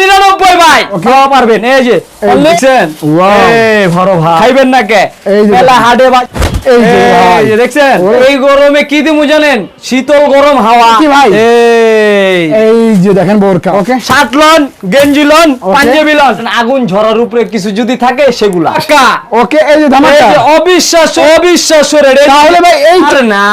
নিরানব্বই ভাই। খাওয়া পারবেন। এই যে দেখছেন? এই বড় ভাই। খাইবেন না কে? মেলা দেখেন। হাটে এই যে ভাই। দেখছেন? এই গরমে কি দিমু জানেন? শীতল গরম হাওয়া। কি ভাই? এই। এই যে দেখেন বোরকা। ওকে। শার্ট লন গেঞ্জি লন পাঞ্জাবি লন। আগুন ঝরার উপরে কিছু যদি থাকে সেগুলা। ওকে এই যে এই তাহলে ভাই এই না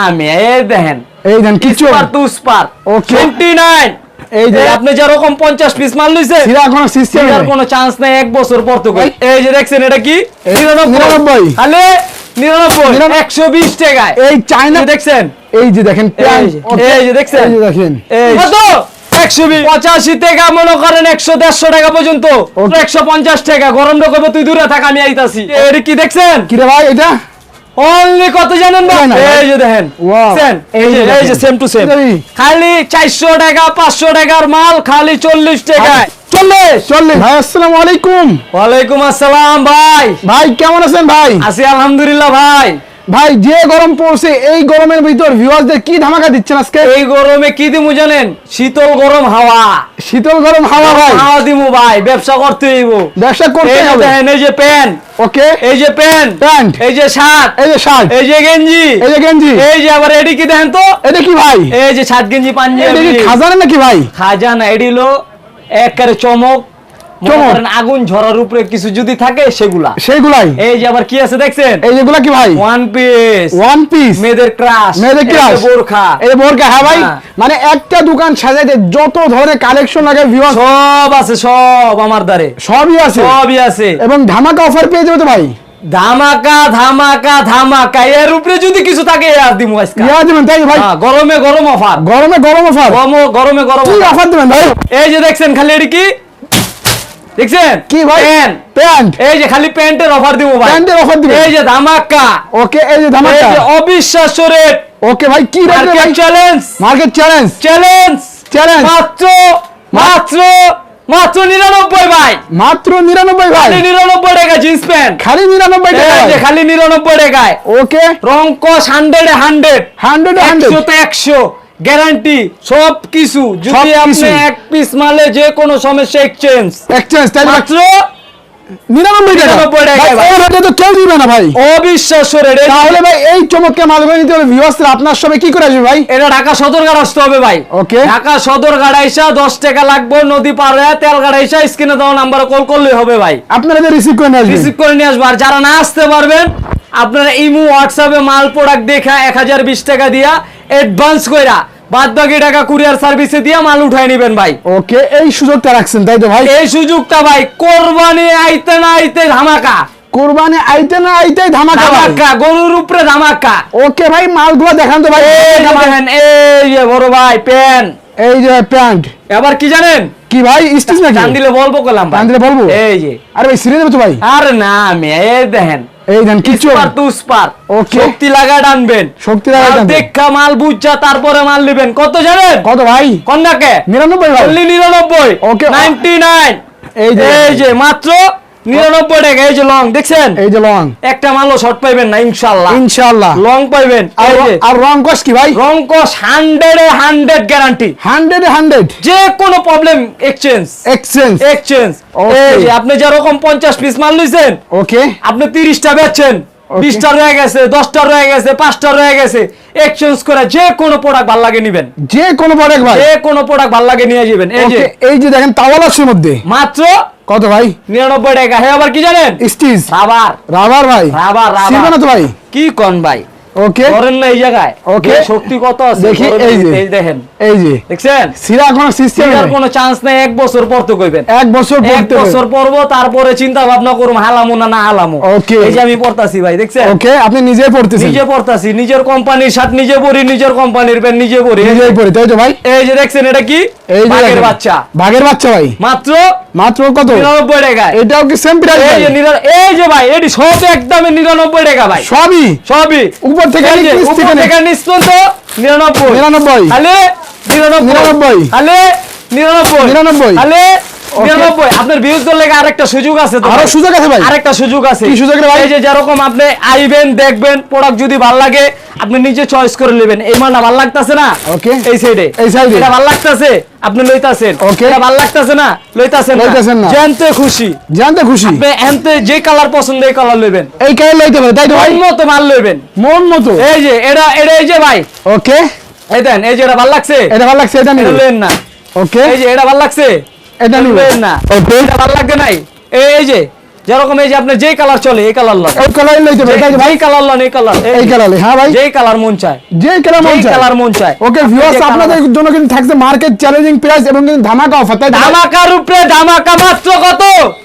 এই দেখেন। এই দেন কিছু ইস্পার টু স্পার Okay. 29 এই যে আপনি যেরকম 50 পিস মাল লইছে সিরা কোনো সিস্টেম এর কোনো চান্স নাই এক বছর পর তো এই যে দেখছেন এটা কি? এই 99 99 তাহলে 99 120 টাকায়। এই চায়না দেখছেন। এই যে দেখেন এই যে, দেখছেন? এই যে দেখেন। এই কত? 120 85 টাকা মনে করেন 100 150 টাকা পর্যন্ত। Okay. 150 টাকা। গরম রকম তুই দূরে থাক আমি আইতাছি। এটা কি দেখছেন? কি রে ভাই এটা? অনলি কত জানেন না, এই যে দেখেন. এই যে এই যে সেম টু সেম খালি 400 টাকা 500 টাকার মাল খালি 40 টাকায়। চল্লিশ চল্লিশ। ভাই আসসালামু আলাইকুম। ওয়ালাইকুম আসসালাম ভাই। ভাই কেমন আছেন ভাই? আছি আলহামদুলিল্লাহ ভাই। ভাই যে গরম পড়ছে এই গরমের ভিতর ভিউয়ারদের কি ধামাকা দিচ্ছেন আজকে? এই গরমে কি দিমু জানেন? শীতল গরম হাওয়া। শীতল গরম হাওয়া ভাই। হাওয়া দিমু ভাই। ব্যবসা করতে হইব। ব্যবসা করতে হবে। এই যে প্যান্ট। ওকে। এই যে প্যান্ট। প্যান্ট। এই যে শার্ট। এই যে শার্ট। এই যে গেঞ্জি। এই যে গেঞ্জি। এই যে আবার এডি কি দেখেন তো? এটা কি ভাই। এই যে শার্ট গেঞ্জি এটা পাঞ্জাবি কি খাজানা নাকি ভাই? খাজানা এডিলো একবারে চমক। আগুন ঝরার উপরে কিছু যদি থাকে সেগুলা। সেইগুলাই এই যে আবার কি আছে দেখছেন? এই যেগুলা কি ভাই? ওয়ান পিস ওয়ান পিস মেয়েদের ক্রাশ মেয়েদের ক্রাশ বোরখা। এই যে হ্যাঁ ভাই? হ্যাঁ। মানে একটা দোকান সাজাইতে যত ধরনের কালেকশন লাগে ভিউয়ার সব আছে সব আমার সবই আছে? সবই আছে। এবং ধামাকা অফার পেয়ে যাবে তো ভাই? ধামাকা ধামাকা ধামাকা। এর উপরে যদি কিছু থাকে আর দিমু আজকে। দেবেন তাই ভাই? হ্যাঁ, গরমে গরম অফার গরমে গরম অফার গরমে গরমে কি অফার দেবেন ভাই? এই যে দেখছেন খালি এটি কি? দেখছেন? কি ভাই? প্যান্ট। প্যান্ট? এই যে খালি প্যান্টের অফার দিব ভাই। প্যান্টের অফার দিবেন? এই যে ধামাকা। ওকে এই যে এই যে অবিশ্বাস্য রেট ওকে ভাই কি রেট ভাই? Challenge market challenge challenge challenge মাত্র মাত্র মাত্র নিরানব্বই ভাই। মাত্র নিরানব্বই ভাই? খালি নিরানব্বই টাকা জিন্স প্যান্ট খালি নিরানব্বই টাকা এই যে খালি নিরানব্বই টাকায়। ওকে। রঙ্কস হান্ড্রেড হান্ড্রেড হান্ড্রেড হান্ড্রেড একশো তো একশো। গ্যারান্টি সব কিছু যদি। আপনি এক পিস মালে যে কোনো সমস্যা এক্সচেঞ্জ এক্সচেঞ্জ তাই মাত্র নিরানব্বই টাকা। তো কেউ দিবে না ভাই। অবিশ্বাস্য রেট তাহলে ভাই এই চমককে নিতে হলে ভিউয়ার্সরা আপনার সবাই কি করে আসবে ভাই? এটা ঢাকা সদরঘাট আসতে হবে ভাই। Okay. ঢাকা সদরঘাট আইসা দশ টাকা লাগবে নদী পার হয়ে তেল গাড়ি আইসা স্ক্রিনে দেওয়া নাম্বারে কল করলে হবে ভাই। আপনারা যে রিসিভ করে নিয়ে রিসিভ করে নিয়ে আসব। আর যারা না আসতে পারবেন আপনারা ইমু হোয়াটসঅ্যাপে মাল প্রোডাক্ট দেখা এক হাজার বিশ টাকা দিয়া অ্যাডভান্স কইরা বাদ বাকি টাকা কুরিয়ার সার্ভিসে দিয়া মাল উঠাই নিবেন ভাই। ওকে এই সুযোগটা রাখছেন তাই তো ভাই? এই সুযোগটা ভাই কোরবানি আইতে না আইতে ধামাকা। কোরবানি আইতে না আইতে ধামাকা। ধামাকা গরুর উপরে ধামাকা। ওকে ভাই মালগুলো দেখান তো ভাই। এই দেখেন এই যে বড় ভাই পেন এই যে প্যান্ট। এবার কি জানেন? কি ভাই স্টিচ নাকি? টান দিলে বলব কলাম ভাই। টান দিলে বলব? এই যে। আরে ভাই সিরিয়ে দেবে তো ভাই। আরে না আমি এই দেখেন। এই দেন কিছু স্পার টু স্পার। ওকে শক্তি লাগা টানবেন। শক্তি লাগা টানবেন। দেখা মাল বুঝছা তারপরে মাল নেবেন। কত জানেন? কত ভাই? কন্যাকে? নিরানব্বই ভাই। অনলি নিরানব্বই। Okay. নাইনটি নাইন এই যে- এই যে। মাত্র নিরানব্বই টাকা এই যে লং দেখছেন? এই যে লং একটা মালও শর্ট পাইবেন না ইনশাল্লাহ। লং পাইবেন। আর রং কস কি ভাই? রংকস hundred hundred guarantee hundred hundred যে কোনো প্রবলেম এক্সচেঞ্জ এক্সচেঞ্জ এক্সচেঞ্জ আপনি যেরকম পঞ্চাশ পিস মাল লইছেন ওকে আপনি তিরিশটা বেচছেন. বিশটা রয়ে গেছে দশটা রয়ে গেছে পাঁচটা রয়ে গেছে। এক্সচেঞ্জ করে যে কোনো প্রোডাক্ট ভালো লাগে নিবেন। যে কোনো প্রোডাক্ট ভাই। যে কোনো প্রোডাক্ট ভালো লাগে নিয়ে যাবেন। এই যে এই যে দেখেন তাওয়ালাসের মধ্যে। মাত্র কত ভাই? নিরানব্বই টাকা। হ্যাঁ আবার কি জানেন? Stitch rubber. রাবার ভাই। Rubber rubber. তো ভাই? কি কন ভাই? ওকে ধরেন না এই জায়গায়. যে শক্তি কত আছে? দেখি, এই যে। এই দেখেন। এই যে। দেখছেন? সিরা কোনো সিস্টেম কোনো চান্স নেই এক বছর পর তো কইবেন। এক বছর এক বছর পরবো তারপরে চিন্তা ভাবনা করুম হালামু না না হালামু। Okay. এই যে আমি পড়তাছি ভাই দেখছেন? ওকে আপনি নিজেই পড়তেছেন। নিজে পড়তাছি নিজের কোম্পানির শার্ট নিজে পরি নিজের কোম্পানির প্যান্ট নিজে পরি। নিজেই পড়ি তাই তো ভাই? এই যে দেখছেন এটা কি? এই যে বাঘের বাচ্চা। বাঘের বাচ্চা ভাই। মাত্র? মাত্র কত? নিরানব্বই টাকায়। এটাও কি সেম প্রাইস এই যে এই যে ভাই এটি সব একদমই নিরানব্বই টাকা ভাই। সবই? সবই। উপর থেকে নিচ থেকে। থেকে নিচ। পর্যন্ত নিরানব্বই। নিরানব্বই। খালি নিরানব্বই। নিরানব্বই। খালি নিরানব্বই। নিরানব্বই। খালি আপনার ভিউজ আরেকটা সুযোগ আছে তো আরও সুযোগ আছে ভাই। আরেকটা সুযোগ আছে। কি সুযোগ রে ভাই? এই যে যেরকম আপনি আইবেন দেখবেন প্রোডাক্ট যদি ভালো লাগে আপনি নিজে চয়েস করে নেবেন। এই মালটা ভালো লাগতাছে না? Okay. এই সাইডে এই এ। এটা ভালো লাগতাছে? আপনি লইতাছেন। Okay. এটা ভালো লাগতাছে না? লইতাছেন লইতাছেন না। জানতে খুশি। জানতে খুশি? আপনি এনতে যে কালার পছন্দ এই কালার লইবেন। এই কালার লইতে পারে। তাই তো ভাই? মন মতো মাল লইবেন। মন মতো? এই যে এটা এটা এই যে ভাই। ওকে এই দেন এই যে এটা ভালো লাগছে? এটা ভালো লাগছে এটা নিবে না। ওকে এই যে এটা ভালো লাগছে? এটা নিবে লইেন না। ওকে এটা ভালো লাগবে নাই? এই যে যেরকম এই যে আপনার যেই কালার চলে এই কালার লন। এই কালার লইতে পারে তাই ভাই? কালার লন এই কালার এই কালার হ্যাঁ ভাই। যেই কালার মন চায়। যে কালার মন চায়। কালার মন চায়। ওকে ভিউয়ার্স আপনাদের জন্য কিন্তু থাকছে মার্কেট চ্যালেঞ্জিং প্রাইস এবং কিন্তু ধামাকা অফার তাই? ধামাকার উপরে ধামাকা মাত্র কত?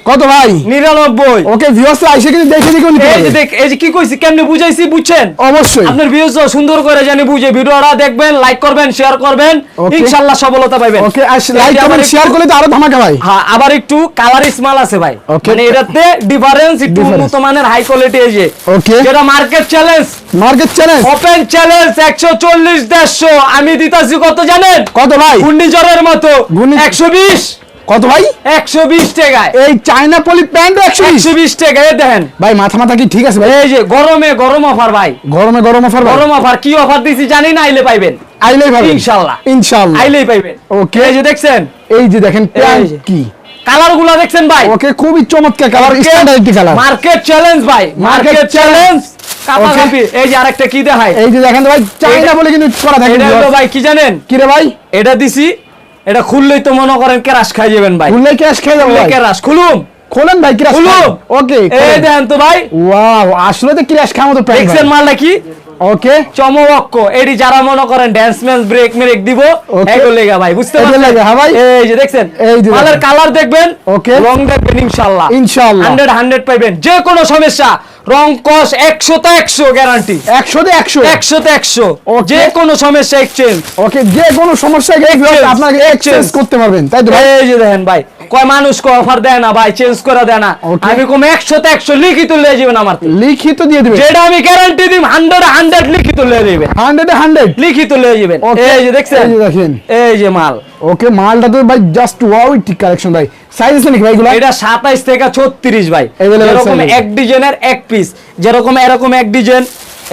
কত ভাই? নিরানব্বই। ওকে ভিউয়ার্স আইসে কিন্তু দেখে দেখে নিতে এই যে দেখ এই যে কি কইছি কেমনে বুঝাইছি বুঝছেন? অবশ্যই। আপনার ভিউজ সুন্দর করে জানি বুঝে ভিডিওটা দেখবেন লাইক করবেন শেয়ার করবেন. ইনশাআল্লাহ সফলতা পাবেন ওকে যে লাইক কমেন্ট শেয়ার করলে তো আরও ধামাকা ভাই। হ্যাঁ আবার একটু কালার স্মাল আছে ভাই. মানে এটাতে ডিফারেন্স একটু উন্নত মানের হাই কোয়ালিটি এই যে। ওকে যেটা market challenge market challenge open challenge একশো চল্লিশ দেড়শো। আমি দিতাছি কত জানেন? কত ভাই? ঘূর্ণিঝড়ের মতো। ঘূর্ণি- একশো বিশ। কত ভাই? একশো বিশ টাকায়। এই চায়না পলি প্যান্ট একশো একশো বিশ টাকায় দেখেন। ভাই মাথা মাথা কি ঠিক আছে ভাই? এই যে গরমে গরম অফার ভাই। গরমে গরম অফার ভাই? গরম অফার কি অফার দিছি জানি না আইলে পাইবেন। আইলেই ভাই ইনশাল্লাহ। ইনশাআল্লাহ আইলেই পাইবেন। Okay. এই যে দেখছেন? এই যে দেখেন প্যান্ট কি? কালারগুলা দেখছেন ভাই? ওকে খুবই চমৎকার colour standard colour. Market challenge ভাই মার্কেট চ্যালেঞ্জ এই যে আরেকটা কি দেখায় এই যে দেখেন ভাই এটা- বলে কিন্তু করা থাকে এটা ভাই কি জানেন? কি রে ভাই? এটা দিছি এটা খুললেই তো মনে করেন ক্রাশ খাই যাবেন ভাই। খুললে ক্যাশ খেয়ে যাব খুললে ভাই। ক্রাশ। খুলুম খোলেন ভাই ক্র্যাশ খুলুম ওকে এই দেখেন তো ভাই। ওয়াও আসলে তো ক্র্যাশ খাওয়া মতো প্যান্ট দেখছেন মালটা কি? ওকে চমক এটি যারা মনে করেন ড্যান্স ম্যান্স ব্রেক মেরেক দিব. এগুলো লেগা ভাই বুঝতে পারছেন লেগা, হ্যাঁ ভাই। এই যে দেখছেন এই যে দেখেন। কালার দেখবেন Okay. রং দেখবেন ইনশাআল্লাহ ইনশাআল্লাহ। 100 100 পাইবেন যে কোনো সমস্যা রং কস 100 তে 100 গ্যারান্টি একশো তে একশো 100 তে 100 যে কোনো সমস্যা এক্সচেঞ্জ ওকে যে কোনো সমস্যা আপনাকে এক্সচেঞ্জ করতে পারবেন তাই তো ভাই এই যে দেখেন ভাই কয় মানুষ কয় অফার দেয় না ভাই চেঞ্জ করে দেয় না। আমি কম 100 তে 100 লিখিত লয়ে যাবেন আমার লিখিত দিয়ে দিবেন? যেটা আমি গ্যারান্টি দিম 100 100 লিখিত লয়ে যাবেন হান্ড্রেড হান্ড্রেড লিখিত লয়ে যাবেন এই যে দেখছেন? এই যে দেখেন। এই যে মাল। ওকে মালটা তো ভাই জাস্ট ওয়াও ঠিক কালেকশন ভাই। সাইজ আছে নাকি ভাই এগুলো? এটা সাতাইশ থেকে ছত্রিশ ভাই। Available যেরকম size. এক ডিজাইনের এক পিস যেরকম এরকম এক ডিজাইন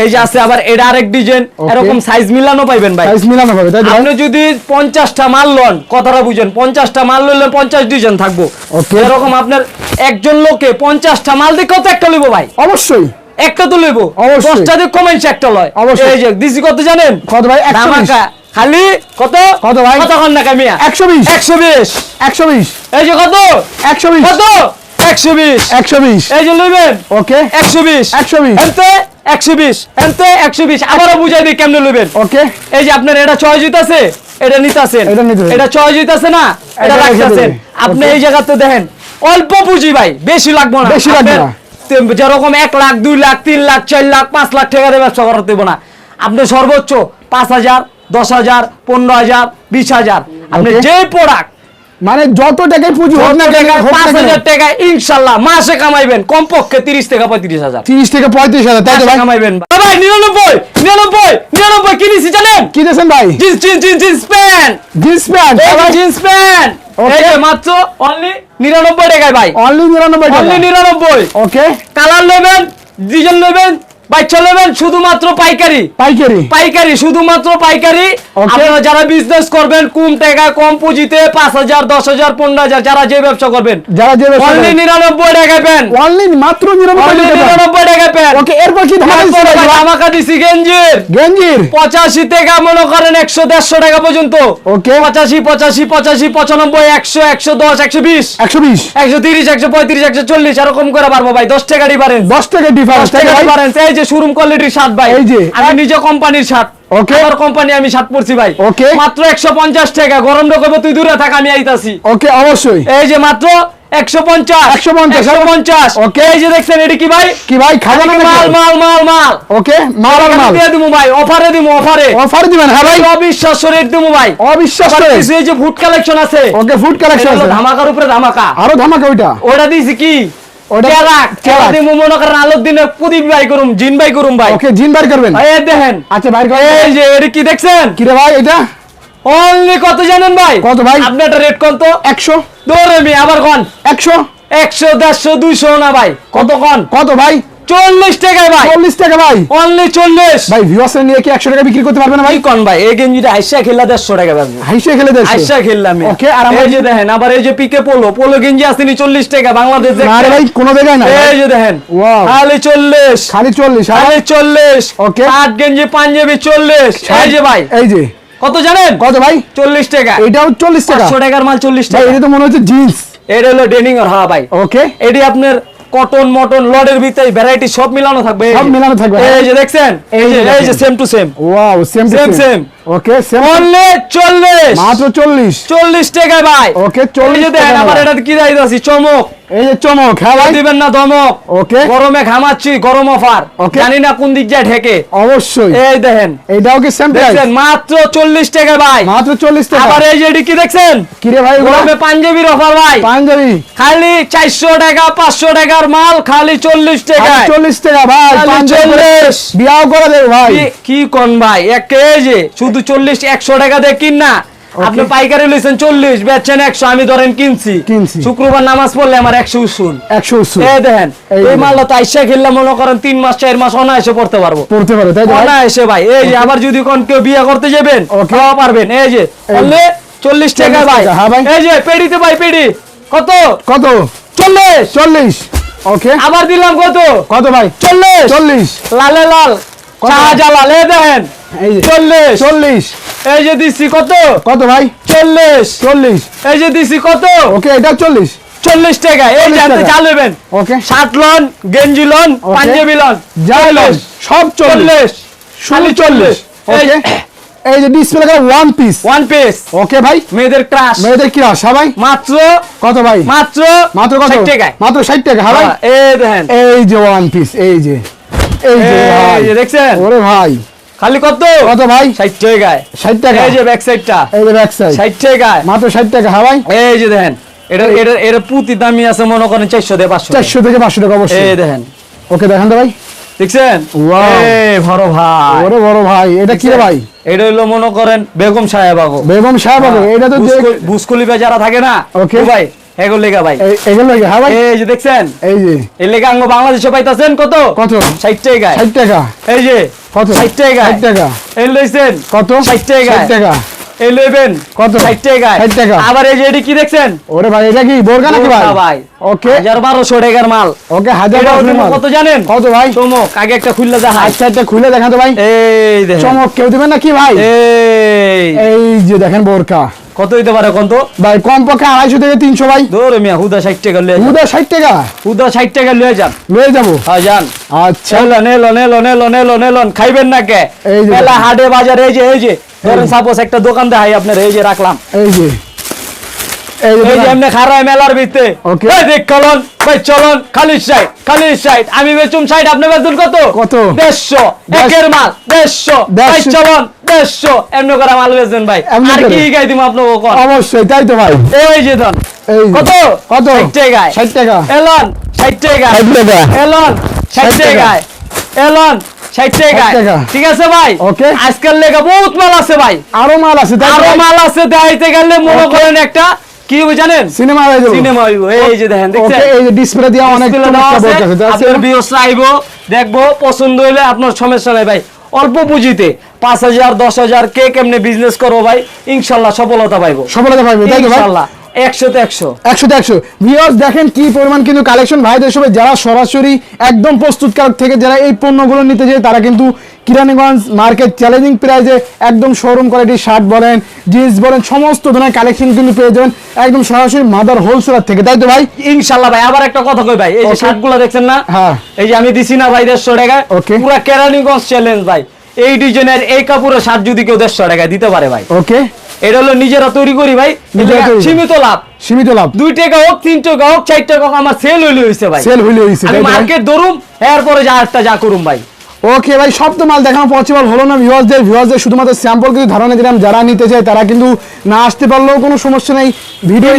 এই যে আছে আবার এটা আরেক ডিজাইন এরকম সাইজ মিলানো পাইবেন ভাই। সাইজ মিলানো হবে তাই আপনি যদি পঞ্চাশটা মাল লন কথাটা বুঝেন পঞ্চাশটা মাল লইলে পঞ্চাশ ডিজাইন থাকব। Okay. এরকম আপনার একজন লোকে পঞ্চাশটা মাল দিয়ে কত একটা লইবো ভাই? অবশ্যই। একটা তো লইবো। অবশ্যই। দশটা দিয়ে কমেন্স একটা লয়। অবশ্যই। এই যে দিছি কত জানেন? কত ভাই? 120 ধামাকা। খালি কত? কত ভাই? কত কন টাকা মিয়া। একশো বিশ। একশো বিশ। একশো বিশ। এই যে কত? একশো বিশ। কত? একশো বিশ। একশো বিশ। এই যে লইবেন? ওকে একশো বিশ। একশো বিশ। এনতে একশো বিশ। এনতে একশো বিশ। আবারও বুঝাই দিই কেমনে লইবেন। ওকে। এই যে আপনার এটা চয়েস হইতাছে এটা নিতাছেন এটা নিতেছেন। এটা চয়েস না এটা এটা রেখে রাখতাছেন দেবে। আপনি এই জায়গাতে দেখেন অল্প পুঁজি ভাই বেশি লাগবো না। বেশি লাগবে না। যেরকম এক লাখ দুই লাখ তিন লাখ চার লাখ পাঁচ লাখ টাকা দিয়ে ব্যবসা করাতে দেবো না। আপনি সর্বোচ্চ পাঁচ হাজার দশ হাজার পনেরো হাজার বিশ হাজার। আপনি যে প্রোডাক্ট মানে যত টাকায় পুঁজি হোক না পাঁচ হাজার টাকা ইনশাল্লাহ মাসে কামাইবেন কমপক্ষে তিরিশ টাকা পঁয়ত্রিশ হাজার। তিরিশ থেকে পঁয়ত্রিশ হাজার তাই তো ভাই? কামাইবেন ভাই নিরানব্বই নিরানব্বই নিরানব্বই কিনেছি জানেন? কি দিয়েছেন ভাই? Jeans jeans jeans jeans pant. Jeans pant? Jeans pant. মাত্র অনলি নিরানব্বই টাকায় ভাই। অনলি নিরানব্বই অনলি নিরানব্বই। ওকে কালার নেবেন ডিজাইন নেবেন বাচ্চা নেবেন শুধুমাত্র পাইকারি। পাইকারি? পাইকারি শুধুমাত্র পাইকারি। আপনারা যারা বিজনেস করবেন কম টাকায় কম পুঁজিতে পাঁচ হাজার দশ হাজার পনেরো হাজার যারা যে ব্যবসা করবেন। যারা যে অনলি নিরানব্বই টাকা পেন। অনলি মাত্র নিরানব্বই টাকা পেন। ওকে এরপর কি ধামাকা দিচ্ছে ভাই? এগুলো? আমাকে দিছি গেঞ্জির। গেঞ্জির? পঁচাশি থেকে মনে করেন একশো দেড়শো টাকা পর্যন্ত। ওকে পঁচাশি পঁচাশি পঁচাশি পঁচানব্বই একশো একশো দশ একশো বিশ। একশো বিশ। একশো তিরিশ একশো পঁয়ত্রিশ একশো চল্লিশ এরকম করে পারব ভাই। দশ টাকা ডিফারেন্স দশ টাকা ডিফারেন্স টাকা ডিফারেন্স যে শোরুম কোয়ালিটির শার্ট ভাই। এই যে। আমি নিজে কোম্পানির শার্ট Okay. আমার কোম্পানি আমি শার্ট পরছি ভাই। Okay. মাত্র একশো পঞ্চাশ টাকা। গরম রকম তুই দূরে থাক আমি আইতাছি। ওকে অবশ্যই। এই যে মাত্র একশো পঞ্চাশ। 150, একশো পঞ্চাশ। Okay. এই যে দেখছেন এটি কি ভাই? কি ভাই খাজানা মাল মাল মাল মাল। ওকে মাল আর মাল। দিয়ে দিবো ভাই অফারে দিবো অফারে অফার দিবেন হ্যাঁ ভাই? অবিশ্বাস্য রেট ভাই। এই যে ফুড কালেকশন আছে। ওকে ফুড কালেকশন আছে। ধামাকার উপরে ধামাকা। আরও ধামাকা ওইটা? ওটা দিছি কি? বাই জিন বাই করুম ভাই। ওকে জিন বার করবেন? দেখেন। আচ্ছা বাইর করেন এই যে এটা কি দেখছেন? কি রে ভাই এটা? অনলি কত জানেন ভাই? কত ভাই? আপনি একটা রেট কত একশো। দৌড়ে আবার কন। একশো। একশো দেড়শো দুইশো না ভাই। কত কন? কত ভাই? চল্লিশ টাকায় ভাই। চল্লিশ টাকা ভাই। অনলি চল্লিশ। ভাই ভিউয়ার্স নিয়ে কি একশো টাকা বিক্রি করতে পারবে না ভাই? কন ভাই? এই গেঞ্জিটা আইসা খেললা দেড়শো টাকা পাবো হাইসে খেলে দেশ আইসা খেললাম ওকে আর আমরা যে দেখেন আবার এই যে পিকে পোলো পোলো গেঞ্জি আসেনি চল্লিশ টাকা বাংলাদেশ না রে ভাই কোনো জায়গায় না এই যে দেখেন. খালি চল্লিশ। খালি চল্লিশ হ্যাঁ? খালি চল্লিশ। Okay. আট গেঞ্জি পাঞ্জাবি চল্লিশ। এই যে ভাই। এই যে। কত জানেন? কত ভাই? চল্লিশ টাকা। এটাও চল্লিশ টাকা। পাঁচশো টাকার মাল চল্লিশ ভাই টাকা। এটা তো মনে হচ্ছে জিন্স এটা হলো ডেনিং আর হ্যাঁ ভাই। ওকে এটি আপনার কটন মটন লডের ভিতরে ভ্যারাইটি সব মিলানো থাকবে। সব মিলানো থাকবে। এই যে দেখছেন? এই যে এই যে same to same wow same same same. Okay only চল্লিশ মাত্র চল্লিশ। চল্লিশ টাকা ভাই। 40 দেখেন টাকা এটা কি চমক। এই যে চমক হ্যাঁ দিবেন না ধমক Okay. গরমে ঘামাচ্ছি গরম অফার। জানি না কোন দিক যায় ঢেকে। অবশ্যই। এই দেখেন। এইটাও কি সেম প্রাইস দেখছেন মাত্র চল্লিশ টাকা ভাই। মাত্র চল্লিশ টাকা আবার এই যে কি দেখছেন? কিরে ভাই? গরমে পাঞ্জাবির অফার ভাই। পাঞ্জাবি। খালি চারশো টাকা পাঁচশো টাকার মাল খালি চল্লিশ টাকা চল্লিশ টাকা ভাই। খালি পাঞ্জাবি বিয়াও করে দেবে ভাই। কি কোন ভাই? এক কেজি। শুধু চল্লিশ একশো টাকা দিয়ে কিন না। আপনি পাইকারি লইছেন চল্লিশ বেচছেন একশো আমি ধরেন কিনছি। শুক্রবার নামাজ পড়লে আমার একশো উসুন একশো উসু এই দেখেন এই। মালটা তো আইসা খেললে মনে করেন তিন মাস চার মাস অনায়াসে পড়তে পারব। পড়তে পারে তাই অনায়াসে ভাই। এই যে আবার যদি কোন কেউ বিয়ে করতে যাবেন খাওয়া পারবেন। এই যে অনলি চল্লিশ টাকা ভাই। হ্যাঁ ভাই। এই যে পেড়িতে ভাই পেড়ি। কত? কত? চল্লিশ। চল্লিশ। ওকে আবার দিলাম কত? কত ভাই? চল্লিশ। চল্লিশ। লালে লাল? শাহজালাল দেখেন চল্লিশ। চল্লিশ। এই যে দিছি কত? কত ভাই? চল্লিশ। চল্লিশ। এই যে দিছি কত? ওকে এটা চল্লিশ। চল্লিশ টাকা। এই 40 যে আপনি ওকে। শার্ট লন গেঞ্জি লন পাঞ্জাবি লন। যাই লন, সব চল্লিশ। চল্লিশ। চল্লিশ। ওকে। এই যে ডিসপ্লে করা one piece one piece okay ভাই। মেয়েদের ক্রাশ মেয়েদের কি আসা ভাই? মাত্র কত ভাই? মাত্র মাত্র কত? 60 টাকায়। মাত্র ষাট টাকা হ্যাঁ ভাই? হ্যাঁ, এই দেখেন। এই যে ওয়ান পিস এই যে। এই যে ভাই। দেখছেন? ওরে ভাই। খালি কত? কত ভাই? ষাট টাকায় ষাট টাকা? এই যে ব্যাক সাইডটা এই যে ব্যাক সাইড ষাট টাকায়। মাত্র ষাট টাকা হ্যাঁ ভাই? এই যে দেখেন এটা এটা এটা পুঁতি দামি আছে মনে করেন চারশো দিয়ে পাঁচশো চারশো থেকে পাঁচশো টাকা অবশ্যই। এই দেখেন। ওকে দেখান তো ভাই। দেখছেন? Wow. বড় ভাই। ওরে বড় ভাই এটা কি রে ভাই? এটা হলো মনে করেন বেগম সাহেব বেগম সাহেব এটা তো বুসকলিপা যারা থাকে না ভাই এগুলো লেগা ভাই। এই- এগুলো কি? হ্যাঁ ভাই। এই যে দেখছেন? এই যে। এই লেগা আঙ্গ বাংলাদেশে পাইতাছেন কত? কত? টাকা। এই যে কত? টাকা। এই লইছেন? কত? টাকা। এই লইবেন? কত? টাকা। আবার এই যে এটি কি দেখছেন? ওরে ভাই এটা কি বোরকা নাকি ভাই? ভাই। ওকে। হাজার বারোশো টাকার মাল। ওকে হাজার। কত জানেন? কত ভাই? চমক আগে একটা খুললে দেখা আচ্ছা একটা খুলে দেখান তো ভাই। এই দেখেন। চমক কেউ দিবেন না কি ভাই? এই। এই যে দেখেন বোরকা কত হইতে পারে কত ভাই কম পক্ষে আড়াইশো থেকে তিনশো ভাই। ধরে মিয়া হুদা ষাট টাকা লয়ে হুদা ষাট টাকা? হুদা ষাট টাকা লিয়ে যান। লয়ে যাব? হ্যাঁ যান। আচ্ছা। এলন এলন এলন এলন এলন খাইবেন না কে? এই যে মেলা হাটে বাজারে এই যে এই যে। ধরেন সাপোজ একটা দোকান দেখাই আপনার এই যে রাখলাম। এই যে। এই যে এই যে দেখেন। এমনি খারায় মেলার ভিতরে এই দেখ চলন ভাই চলন খালি সাইড খালি সাইড। আমি বেচুম সাইড আপনি বেচুন কত? কত? দেড়শো দেড়শো। একের মাল দেড়শো। ভাই চলন দেড়শো। এমনি করে মাল বেচেন ভাই। আর কি গাই দিব আপনাকে কোন? অবশ্যই তাই তো ভাই। এই যে ধন কত? কত? টাকা। এলন টাকা। টাকা। এলন টাকা। এলন। ঠিক আছে ভাই. আজকাল লেগে বহুত মাল আছে ভাই। আরও মাল আছে আরও মাল আছে দেখাইতে গেলে মনে. করেন একটা কি হবে জানেন? সিনেমা হয়ে যাব সিনেমা হইব এই যে দেখেন দেখছেন? এই যে ডিসপ্লে দিয়ে অনেক আপনার আইবো দেখব পছন্দ হইলে আপনার সমস্যা নাই ভাই। অল্প পুঁজিতে পাঁচ হাজার দশ হাজার কে কেমনে বিজনেস করব ভাই ইনশাল্লাহ সফলতা পাইবো। সফলতা পাইবে ইনশাল্লাহ একশো। তো একশো। দেখেন কি পরিমাণ কিন্তু কালেকশন ভাইদের সবাই যারা সরাসরি একদম প্রস্তুতকারক থেকে যারা এই পণ্যগুলো নিতে যায় তারা কিন্তু কিরানীগঞ্জ মার্কেট চ্যালেঞ্জিং প্রাইজে একদম শোরুম কোয়ালিটি শার্ট বলেন জিন্স বলেন সমস্ত ধরনের কালেকশন কিন্তু পেয়ে যাবেন একদম সরাসরি মাদার হোলসেলার থেকে তাই তো ভাই ইনশাল্লাহ ভাই আবার একটা কথা কই ভাই এই যে Okay. শার্টগুলো দেখছেন না হ্যাঁ। এই যে আমি দিছি না ভাই দেড়শো Okay. পুরা কেরানীগঞ্জ চ্যালেঞ্জ ভাই এই ডিজাইনের এই কাপড়ের শার্ট যদি কেউ দেড়শো টাকায় দিতে পারে ভাই ওকে এটা হলো নিজেরা তৈরি করি ভাই। সীমিত লাভ সীমিত লাভ দুই টাকা হোক তিন টাকা হোক চার টাকা হোক আমার সেল হইলে হয়েছে ভাই সেল হইলে হইছে? মার্কেট ধরুম এরপরে যা একটা যা করুম ভাই ওকে ভাই সব তো মাল দেখানো পসিবল হলো না ভিউয়ার্সদের ভিউয়ার্সদের শুধুমাত্র স্যাম্পল কিছু ধারণা দিলাম যারা নিতে চায় তারা কিন্তু না আসতে পারলেও কোনো সমস্যা নেই। ভিডিও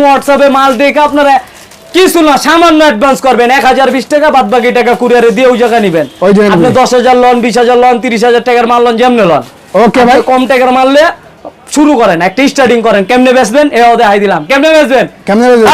হোয়াটসঅ্যাপ মাল দেখে আপনারা কিছু না সামান্য অ্যাডভান্স করবেন এক হাজার বিশ টাকা বাদ বাকি টাকা কুরিয়ারে দিয়ে ওই জায়গা নিবেন। ওই জায়গায় আপনি দশ হাজার লন বিশ হাজার লন তিরিশ হাজার টাকার মাল লন যেমনে লন ওকে ভাই। কম টাকার মারলে শুরু করেন একটা স্টার্টিং করেন কেমনে বেচবেন? এও দেখাই দিলাম। কেমনে বেচবেন? কেমনে বেচবেন?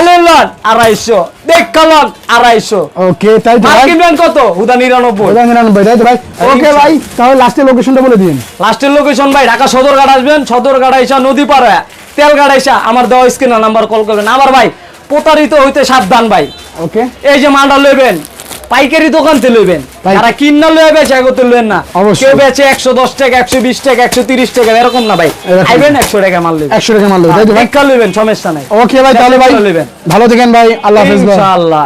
আড়াইশো। দেখ লন আড়াইশো। ওকে তাই ভাই। কিনবেন কত? হুদা নিরানব্বই। ওটা নিরানব্বই, তাই তো ভাই। ওকে ভাই তাহলে লাস্টের লোকেশনটা বলে দিন। লাস্টের লোকেশন ভাই ঢাকা সদরঘাট আসবেন সদরঘাট আইসা নদী পার হয়ে তেলঘাট আইসা আমার দেওয়া স্ক্রিনে নাম্বার কল করবেন। আবার ভাই প্রতারিত হইতে সাবধান ভাই। ওকে। এই যে মালটা লইবেন পাইকারি দোকান থেকে লইবেন। তারা কিন্না লয়ে বেচে এগোতে লইবেন না। কেউ বেচে একশো দশ টাকা একশো বিশ টাকা একশো তিরিশ টাকা এরকম না ভাই। আইবেন একশো টাকা মাল লইবেন। একশো টাকা মাল দেখা লইবেন সমস্যা নাই। ওকে ভাই তাহলে ভাই। ভালো থাকেন ভাই। আল্লাহ হাফেজ ইনশাআল্লাহ।